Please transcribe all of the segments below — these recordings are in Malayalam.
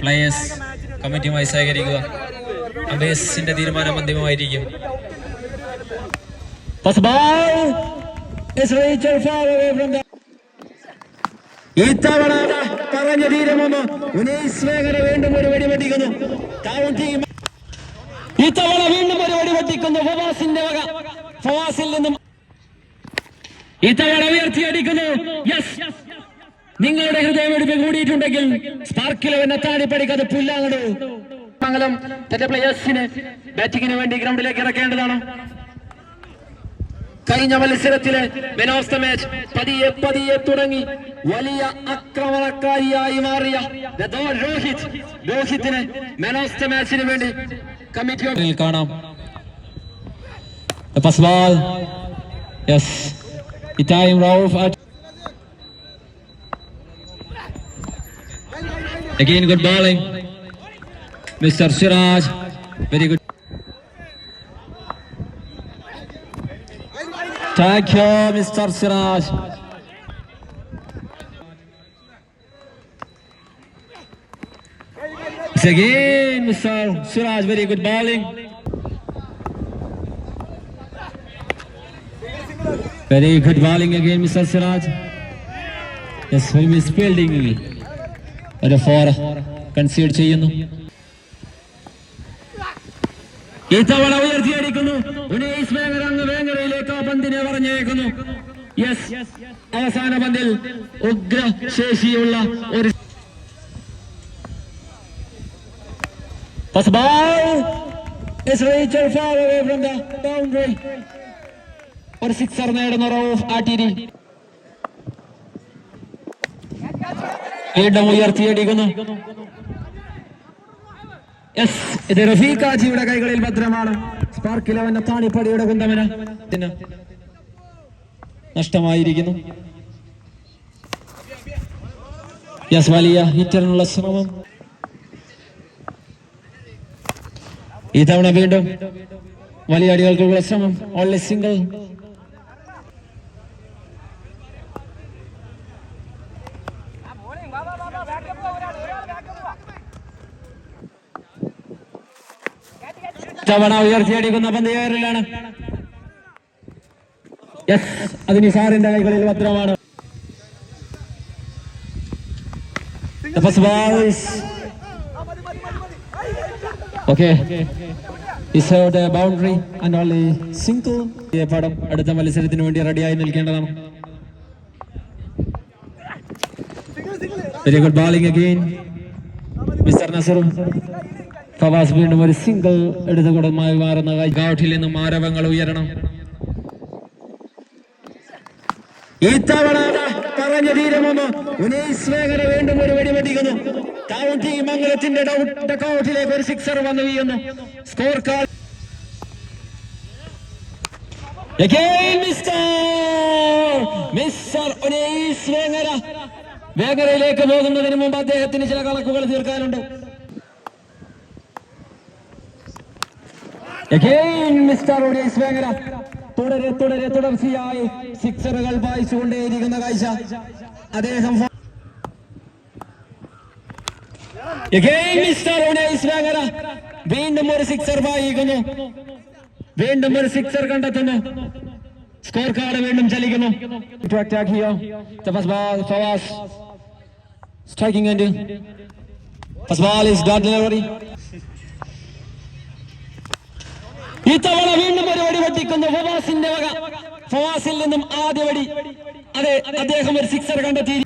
പ്ലേയേഴ്സ് കമ്മിറ്റിയുമായി സഹകരിക്കുക. അബേസിന്റെ തീരുമാനം അന്തിമമായിരിക്കും. ഇത്തവണ പറഞ്ഞ തീരുമെന്ന് ഉനൈസ് വേഗന വീണ്ടും ഒരു വെടി വെട്ടിക്കുന്നു. കൗണ്ടിങ് ഇത്തവണ വീണ്ടും ഒരു വെടി വെട്ടിക്കുന്നു. ഫവാസിന്റെ വക. ഫവാസിൽ നിന്നും ഇത്തവണ ഉയർത്തിയടിക്കുന്നു. യെസ് നിങ്ങളുടെ ഹൃദയമെടുപ്പ് കൂടിയിട്ടുണ്ടെങ്കിൽ സ്പാർക്കിലവൻ എത്താടി പഠിക്കാതെ പുല്ലാങ്ങട്. മംഗലം തന്റെ പ്ലേയേഴ്സിന് ബാറ്റിങ്ങിന് വേണ്ടി ഗ്രൗണ്ടിലേക്ക് ഇറക്കേണ്ടതാണ്. കഴിഞ്ഞ മത്സരത്തിലെ മെൻ ഓഫ് ദ മാച്ച് പതിയെ പതിയെ തുടങ്ങി. വലിയ ആക്രമണക്കാരിയായി മാറിയ രോഹിത്. രോഹിത്തിന് മെൻ ഓഫ് ദ മാച്ചിന് വേണ്ടി കമ്മിറ്റി കാണാം. The pass ball. Yes. Itayim Rauf at Again good bowling. Mr. Siraj. Very good. Thank you, Mr. Siraj. Again Mr. Siraj. Very good bowling. Very good bowling again, Mr. Siraj. Yes, we miss fielding. ഒരു ഫോർ കൺസീഡ് ചെയ്യുന്നു. ഇത്തവണ ഉയർത്തിയടിക്കുന്നു. ഉനൈസ് വേങ്ങര അങ്ങ് വേങ്ങരയിലേക്ക് ആ പന്തിനെ പറഞ്ഞേക്കുന്നു. യെസ് അവസാന പന്തിൽ ഉഗ്ര ശേഷിയുള്ള ഒരു Pass ball. Is Rachel far away from the boundary. ഒരു സിക്സർ നേടുന്ന റൌഫ് ആട്ടിരി. വീണ്ടും ഉയർത്തിയടിക്കുന്നു. യെസ് ഇത് റഫീഖാജിയുടെ കൈകളിൽ ഭദ്രമാണ്. സ്പാർക്ക് ഇലവന്റെ താണിപ്പടിയുടെ കുന്തമന നഷ്ടമായിരിക്കുന്നു. യെസ് വലിയ ഹിറ്ററിനുള്ള ശ്രമം. ഇത്തവണ വീണ്ടും വലിയ അടികൾക്കുള്ള ശ്രമം. ഓൺലി സിംഗിൾ തവണ ഉയർച്ചയടിക്കുന്ന പന്ത് കയറിലാണ് യെസ് അത് നിസാറിന്റെ കൈകളിൽ is okay and only single. ഈ പടം അടുത്ത മത്സരത്തിന് വേണ്ടി റെഡിയായി നിൽക്കേണ്ടതാണ്. Very good bowling again mister നസറും Fawaz വീണ്ടും ഒരു സിംഗിൾ എടുത്തുകൊടുമായി മാറുന്ന ഗൗട്ടിൽ നിന്നും ആരവങ്ങൾ ഉയരണം. ഇത്തവണ വീണ്ടും ഒരു ഒരു സിക്സർ വന്നു വീഴുന്നു. സ്കോർ കാർഡ് വേങ്ങര വേങ്ങരയിലേക്ക് പോകുന്നതിന് മുമ്പ് അദ്ദേഹത്തിന് ചില കണക്കുകൾ തീർക്കാനുണ്ട്. Mr. ഉനൈസ് വേങ്ങര തുടരെ തുടരെ തുടർച്ചയായി സിക്സറുകൾ വായിച്ചുകൊണ്ടേയിരിക്കുന്ന കാഴ്ച അദ്ദേഹം Mr. ഉനൈസ് വേങ്ങര വീണ്ടും ഒരു സിക്സർ വായിക്കുന്നു വീണ്ടും ഒരു സിക്സർ കണ്ടെത്തുന്നു സ്കോർ കാർഡ് വീണ്ടും ചലിക്കുന്നു. Striking end. First ball is dot delivery. ഇത്തവണ വീണ്ടും ഒരു വടി വെട്ടിക്കുന്നു ഫവാസിന്റെ വക. ഫവാസിൽ നിന്നും ആദ്യ വടി. അതെ അദ്ദേഹം ഒരു സിക്സർ കണ്ടെത്തി.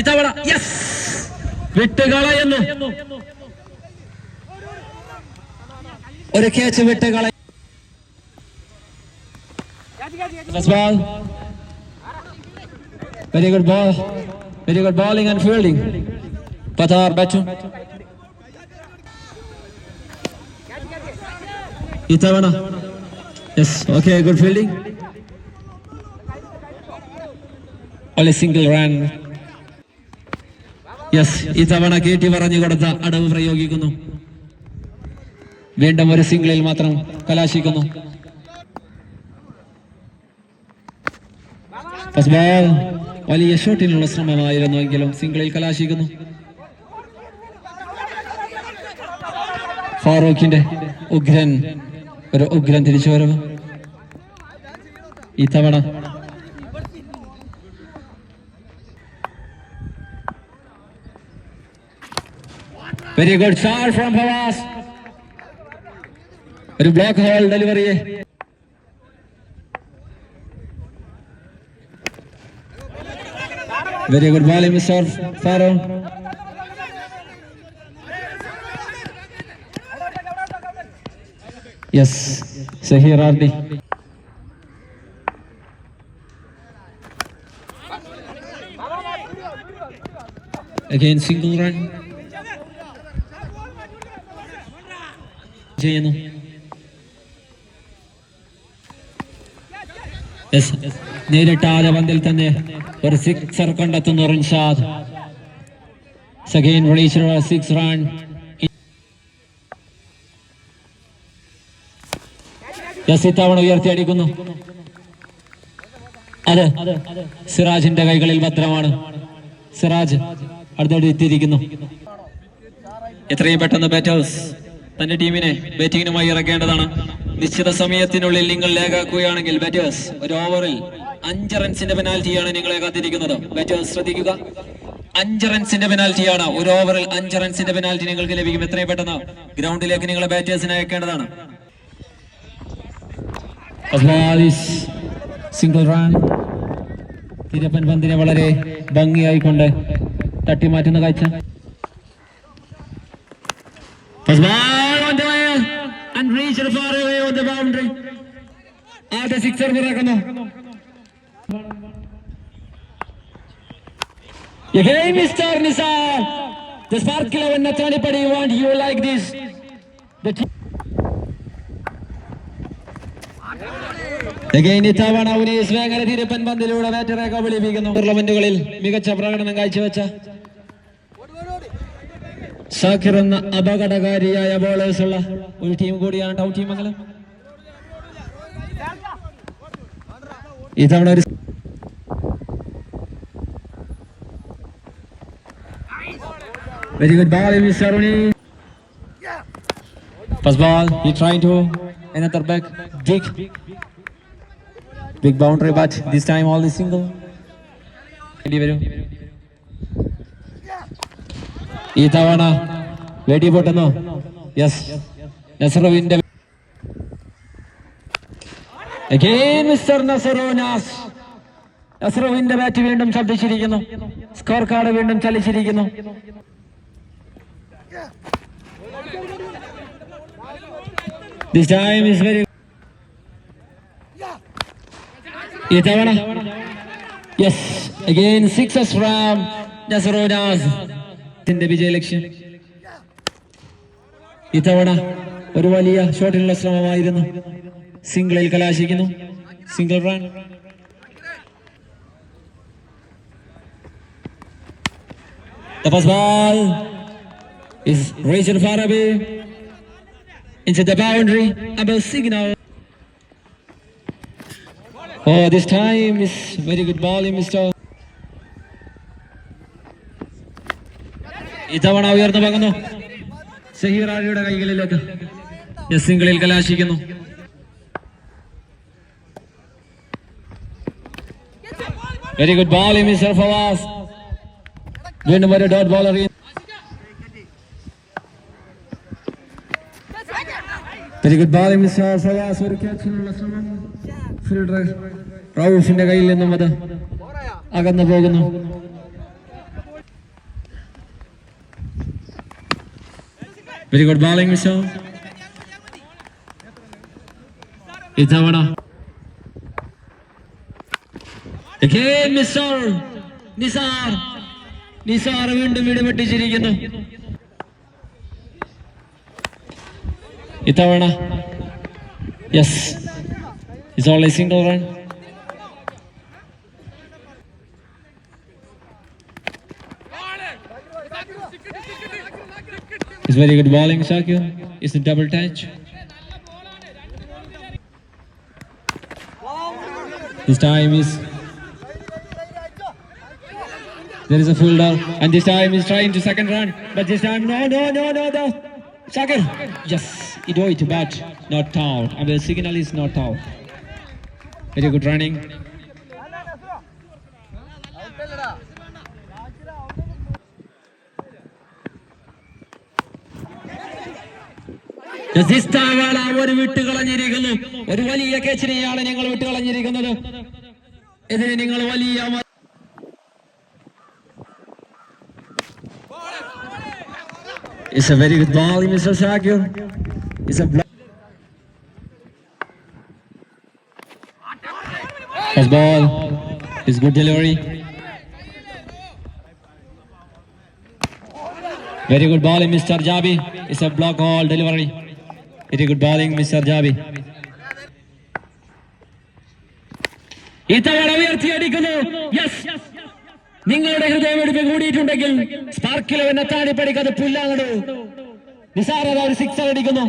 ഇത്തവണ യെസ് വിട്ടുകളയുന്നു. ഒരു catch വിട്ടുകളയ very good ball very good bowling and fielding പതാർ and ഇത്തവണ? Yes okay good fielding only single run yes ഇത്തവണ കേട്ടി പറഞ്ഞു കൊടുത്ത അടവ് പ്രയോഗിക്കുന്നു. വീണ്ടും ഒരു സിംഗിളിൽ മാത്രം കലാശിക്കുന്നു. വലിയ ഷോട്ടിനുള്ള ശ്രമമായിരുന്നു എങ്കിലും സിംഗിളിൽ കലാശിക്കുന്നു. ഫാറൂഖിന്റെ ഉഗ്രൻ. ഒരു ഉഗ്രൻ തിരിച്ചുവരവ് ഈ തവണ very good shot from Favas ഒരു block hole delivery very good bowling mister pharaoh yes Zaheer ആർഡി Again single run. ചെയ്യുന്നു. നേരിട്ടാതെ പന്തിൽ തന്നെ ഒരു സിക്സർ കണ്ടെത്തുന്നു Rinshad second reach six run yes ഇത്തവണ ഉയർത്തി അടിക്കുന്നു. അത് സിറാജിന്റെ കൈകളിൽ ഭദ്രമാണ്. സിറാജ് അടുത്തടി എത്തിയിരിക്കുന്നു. എത്രയും പെട്ടെന്ന് ബാറ്റേഴ്സ് തന്റെ ടീമിനെ ബാറ്റിങ്ങിനുമായി ഇറക്കേണ്ടതാണ്. നിശ്ചിത സമയത്തിനുള്ളിൽ നിങ്ങൾ ലേഖാക്കുകയാണെങ്കിൽ ബാറ്റേഴ്സ് ഒരു ഓവറിൽ അഞ്ച് റൺസിന്റെ പെനാൽറ്റിയാണ് നിങ്ങളെ കാത്തിരിക്കുന്നത്. ബാറ്റേഴ്സ് ശ്രദ്ധിക്കുക. അഞ്ച് റൺസിന്റെ പെനാൽറ്റിയാണ് ഒരു ഓവറിൽ അഞ്ച് റൺസിന്റെ പെനാൽറ്റി നിങ്ങൾക്ക് ലഭിക്കും. എത്രയും പെട്ടെന്ന് ഗ്രൗണ്ടിലേക്ക് നിങ്ങളെ ബാറ്റേഴ്സിനെ അയക്കേണ്ടതാണ്. സിംഗിൾ റൺ തിരപ്പൻ പന്തിനെ വളരെ ഭംഗിയായിക്കൊണ്ട് തട്ടിമാറ്റുന്ന കാഴ്ച First ball on the way and reached far away on the boundary. ആദ്യ sixer പുറക്കുന്നു Again, Mr. Nisar. The spark 11 Nathanipadi want you like this. The team. Again, ടൂർണമെന്റുകളിൽ മികച്ച പ്രകടനം കാഴ്ചവെച്ച സാഖിർ എന്ന അപകടകാരിയായ ബോളേഴ്സ് ഉള്ള ഒരു ടീം കൂടിയാണ് ടൗൺ ടീം മംഗലം ഇത്തവണ ഒരു very good ball first ball he try to another back. Big. Big boundary but this time all the single. ഈ തവണ വെടി പൊട്ടുന്നു. യെസ് നസറുവിന്റെ Again, മിസ്റ്റർ നസറുനാസ്. നസറുവിന്റെ ബാറ്റ് വീണ്ടും ശബ്ദിച്ചിരിക്കുന്നു. സ്കോർ കാർഡ് വീണ്ടും ചലിച്ചിരിക്കുന്നു. This time is very ഈ തവണ. യെസ് അഗൈൻ സിക്സസ് ഫ്രം നസറുനാസ് ത്തിന്റെ വിജയലക്ഷ്യം ഇത്തവണ ഒരു വലിയ ഷോട്ടിനുള്ള ശ്രമമായിരുന്നു. സിംഗിളിൽ കലാശിക്കുന്നു. Single run first ball. Is raised Farabi into the boundary above signal. Oh, this time is very good ball, Mr. ഇത്തവണ ഉയർന്നു പകുന്നു സഹീർ ആലിയുടെ കൈകളിലേക്ക് സിംഗിളിൽ കലാശിക്കുന്നു very good ball mister Favas വീണ്ടും ഒരു dot bowler very good bowling Favas ഒരു ക്യാച്ചിനുള്ള ശ്രമം ഫീൽഡർ റൌഫിന്റെ കയ്യിൽ നിന്നും അത് അകന്നു പോകുന്നു. Very good bowling Again, Mr. Nisar Nisar വീണ്ടും വിടുപെട്ടിച്ചിരിക്കുന്നു ഇത്തവണ yes it's only single run It's very good bowling, Shakir. It's a double touch. This time is There is a fielder, and this time he's trying to second run, but this time no, no, no, no, no. Shakir, yes, He do it, but not out. And the signal is not out. Very good running. ജസിസ്താവാള ഒരു വിട്ടുകളഞ്ഞിരിക്കുന്നു ഒരു വലിയ കേച്ചിനെയാണ് നിങ്ങൾ വിട്ടുകളഞ്ഞിരിക്കുന്നത് ഇതിന് നിങ്ങൾ വലിയ It's a very good ball, Mr. Shakir. It's a block. Ball. is good delivery. Very good bowling, Mr. Jabi. It's a block all delivery. Very good bowling, Mr. Jabi. ഇത്തവണ ഉയർത്തിയടിക്കുന്നു യെസ് നിങ്ങളുടെ ഹൃദയമെടുപ്പ് കൂടിയിട്ടുണ്ടെങ്കിൽ സ്പാർക്കിലോ എന്നെ താടി പഠിക്കാതെ പുല്ലാങ്ങടു നിസാരത ഒരു സിക്സർ അടിക്കുന്നു.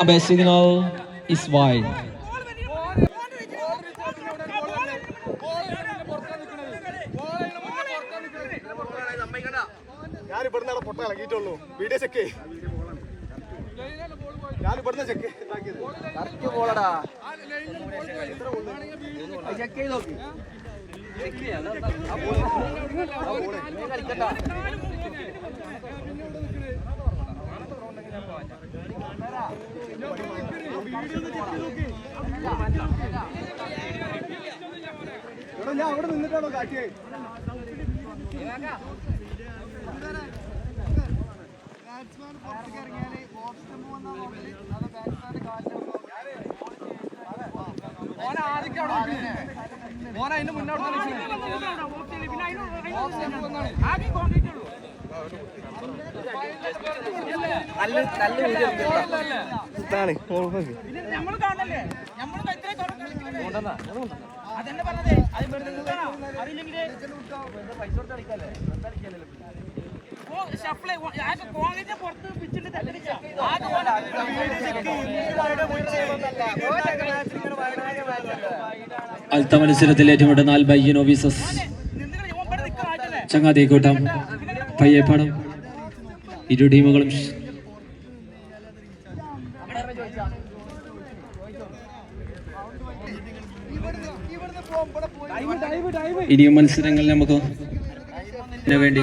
A signal is wide. ഞാൻ ഇവിടുന്ന് പൊട്ട ഇളകിയിട്ടുള്ളൂ. വീഡിയോ ചെക്ക് ഞാൻ ഇവിടുന്ന് ചെക്ക് ചെക്ക് ചെയ്ത് നോക്കി. ഞാൻ അവിടെ നിന്നിട്ടാണോ കാട്ടിയേ ബാറ്റ്സ്മാൻ പുറത്തേക്ക് ഇറങ്ങിയാൽ ഓപ്ഷൻ പോകുന്ന നോക്കൽ അത് ബാറ്റ്സ്മാന്റെ കാലിന്റെ മോനെ ആദ്യം അവിടെ മോനെ അതിന്റെ മുന്നേ നല്ല നല്ല ഇതാണ്. നമ്മൾ കാണല്ലേ നമ്മൾ ഇത്ര അതന്നെ പറഞ്ഞതേ അത് വെറുതെ അറിയില്ലെങ്കിൽ ഷഫ്ലെ കോൺഗ്രസ് പുറത്ത് പിച്ചിട്ട് മത്സരത്തിൽ ഏറ്റുമുട്ടുന്ന അൽബയ്യനോ വിസസ് ചങ്ങാതി കൂട്ടം പയ്യപ്പാടം ഇരു ടീമുകളും ഇനിയും മത്സരങ്ങൾ നമുക്ക് വേണ്ടി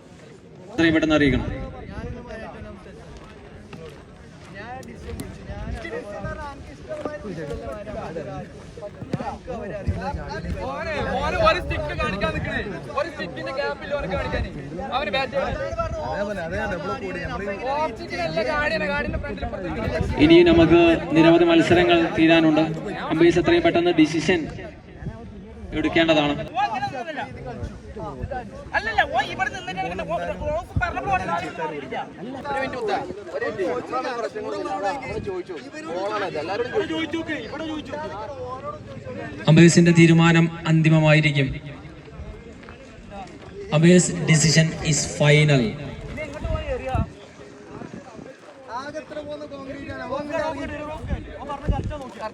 എത്രയും പെട്ടെന്ന് അറിയിക്കണം? ഇനി ഒരു സ്റ്റിക്ക് കാണിക്കാൻ ഒരു സ്റ്റിക്കിന്റെ ഗ്യാപ്പിൽ ഓനെ കാണിക്കാൻ അവന് ഇനിയും നമുക്ക് നിരവധി മത്സരങ്ങൾ തീരാനുണ്ട്. അമ്പീസ് എത്രയും പെട്ടെന്ന് ഡിസിഷൻ എടുക്കേണ്ടതാണ്. അല്ലല്ല ഓ ഇവിടെ നിന്നിട്ട് പറഞ്ഞപ്പോൾ തീരുമാനം അന്തിമമായിരിക്കും. അമ്പേഴ്സ് ഡിസിഷൻ ഇസ് ഫൈനൽ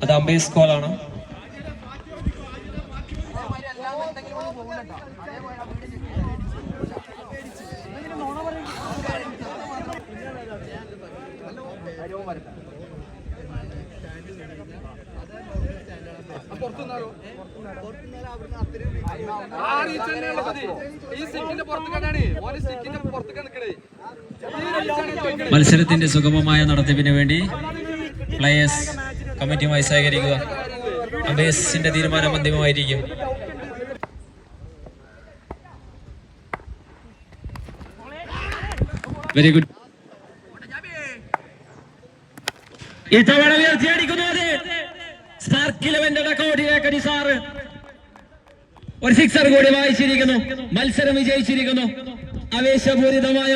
അത് അമ്പേഴ്സ് കോളാണ് ആ മതി ഈ മത്സരത്തിന്റെ സുഗമമായ നടത്തിപ്പിന് വേണ്ടി പ്ലേയേഴ്സ് കമ്മിറ്റിയുമായി സഹകരിക്കുക. അബേസിന്റെ തീരുമാനം അന്തിമമായിരിക്കും. വെരി ഗുഡ് ഇത്തവണ ഉയർത്തിയടിക്കുന്നത് അത്. ഇലവന്റെ ഡക്കൗട്ടിലേക്ക് നിസാർ ഒരു സിക്സർ കൂടി വായിച്ചിരിക്കുന്നു. മത്സരം വിജയിച്ചിരിക്കുന്നു. ആവേശപൂരിതമായ